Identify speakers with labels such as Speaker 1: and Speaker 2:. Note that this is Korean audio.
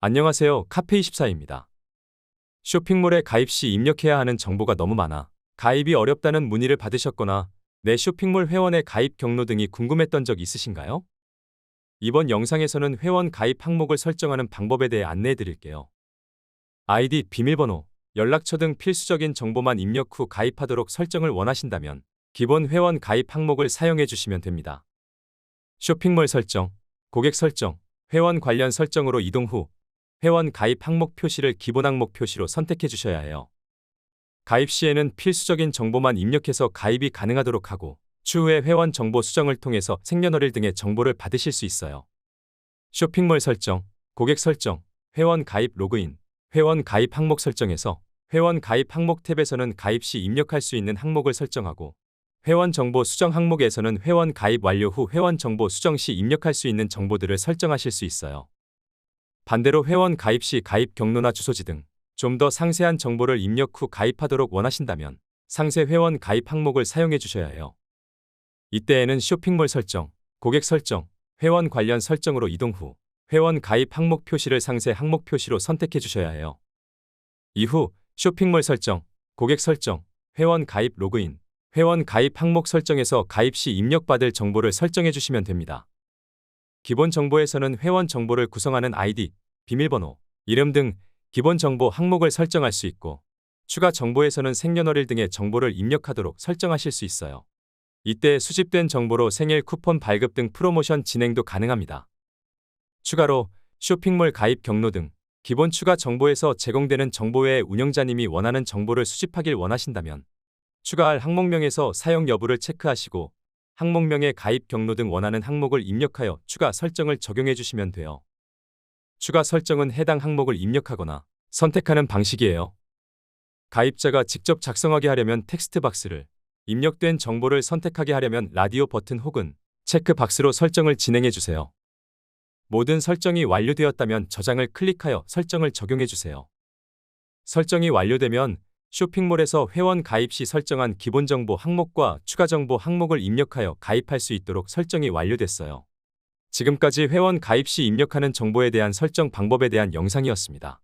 Speaker 1: 안녕하세요. 카페24입니다. 쇼핑몰에 가입 시 입력해야 하는 정보가 너무 많아 가입이 어렵다는 문의를 받으셨거나 내 쇼핑몰 회원의 가입 경로 등이 궁금했던 적 있으신가요? 이번 영상에서는 회원 가입 항목을 설정하는 방법에 대해 안내해 드릴게요. 아이디, 비밀번호, 연락처 등 필수적인 정보만 입력 후 가입하도록 설정을 원하신다면 기본 회원 가입 항목을 사용해 주시면 됩니다. 쇼핑몰 설정, 고객 설정, 회원 관련 설정으로 이동 후 회원 가입 항목 표시를 기본 항목 표시로 선택해 주셔야 해요. 가입 시에는 필수적인 정보만 입력해서 가입이 가능하도록 하고 추후에 회원 정보 수정을 통해서 생년월일 등의 정보를 받으실 수 있어요. 쇼핑몰 설정, 고객 설정, 회원 가입 로그인, 회원 가입 항목 설정에서 회원 가입 항목 탭에서는 가입 시 입력할 수 있는 항목을 설정하고 회원 정보 수정 항목에서는 회원 가입 완료 후 회원 정보 수정 시 입력할 수 있는 정보들을 설정하실 수 있어요. 반대로 회원 가입 시 가입 경로나 주소지 등 좀 더 상세한 정보를 입력 후 가입하도록 원하신다면 상세 회원 가입 항목을 사용해 주셔야 해요. 이때에는 쇼핑몰 설정, 고객 설정, 회원 관련 설정으로 이동 후 회원 가입 항목 표시를 상세 항목 표시로 선택해 주셔야 해요. 이후 쇼핑몰 설정, 고객 설정, 회원 가입 로그인, 회원 가입 항목 설정에서 가입 시 입력받을 정보를 설정해 주시면 됩니다. 기본 정보에서는 회원 정보를 구성하는 아이디, 비밀번호, 이름 등 기본 정보 항목을 설정할 수 있고 추가 정보에서는 생년월일 등의 정보를 입력하도록 설정하실 수 있어요. 이때 수집된 정보로 생일 쿠폰 발급 등 프로모션 진행도 가능합니다. 추가로 쇼핑몰 가입 경로 등 기본 추가 정보에서 제공되는 정보 외에 운영자님이 원하는 정보를 수집하길 원하신다면 추가할 항목명에서 사용 여부를 체크하시고 항목명의 가입 경로 등 원하는 항목을 입력하여 추가 설정을 적용해 주시면 돼요. 추가 설정은 해당 항목을 입력하거나 선택하는 방식이에요. 가입자가 직접 작성하게 하려면 텍스트 박스를, 입력된 정보를 선택하게 하려면 라디오 버튼 혹은 체크 박스로 설정을 진행해 주세요. 모든 설정이 완료되었다면 저장을 클릭하여 설정을 적용해 주세요. 설정이 완료되면 쇼핑몰에서 회원 가입 시 설정한 기본 정보 항목과 추가 정보 항목을 입력하여 가입할 수 있도록 설정이 완료됐어요. 지금까지 회원 가입 시 입력하는 정보에 대한 설정 방법에 대한 영상이었습니다.